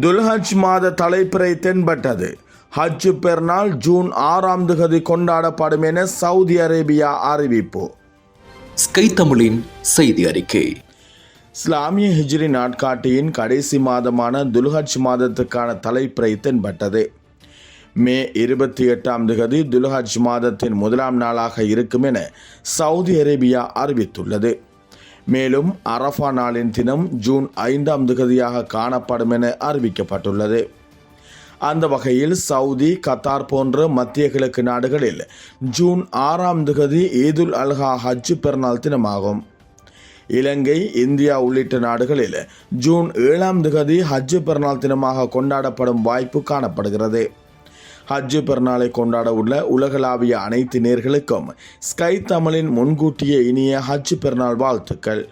துல்ஹஜ் மாத தலைப்பிறை தென்பட்டது. ஹஜ் பெருநாள் ஜூன் ஆறாம் திகதி கொண்டாடப்படும் என சவுதி அரேபியா அறிவிப்பு. ஸ்கை தமிழின் செய்தி அறிக்கை. இஸ்லாமிய ஹிஜ்ரி நாட்காட்டியின் கடைசி மாதமான துல்ஹஜ் மாதத்துக்கான தலைப்பிறை தென்பட்டது. மே இருபத்தி எட்டாம் திகதி துல்ஹஜ் மாதத்தின் முதலாம் நாளாக இருக்கும் என சவுதி அரேபியா அறிவித்துள்ளது. மேலும் அரஃபா நாளின் தினம் ஜூன் ஐந்தாம் திகதியாக காணப்படும் என அறிவிக்கப்பட்டுள்ளது. அந்த வகையில் சவுதி கத்தார் போன்ற மத்திய கிழக்கு நாடுகளில் ஜூன் ஆறாம் திகதி ஈதுல் அல்ஹா ஹஜ் பெருநாள் தினமாகும். இலங்கை இந்தியா உள்ளிட்ட நாடுகளில் ஜூன் ஏழாம் திகதி ஹஜ் பெருநாள் தினமாக கொண்டாடப்படும் வாய்ப்பு காணப்படுகிறது. ஹஜ் பெருநாளை கொண்டாட உள்ள உலகளாவிய அனைத்து நேர்களுக்கும் ஸ்கை தமிழின் முன்கூட்டிய இனிய ஹஜ் பெருநாள் வாழ்த்துக்கள்.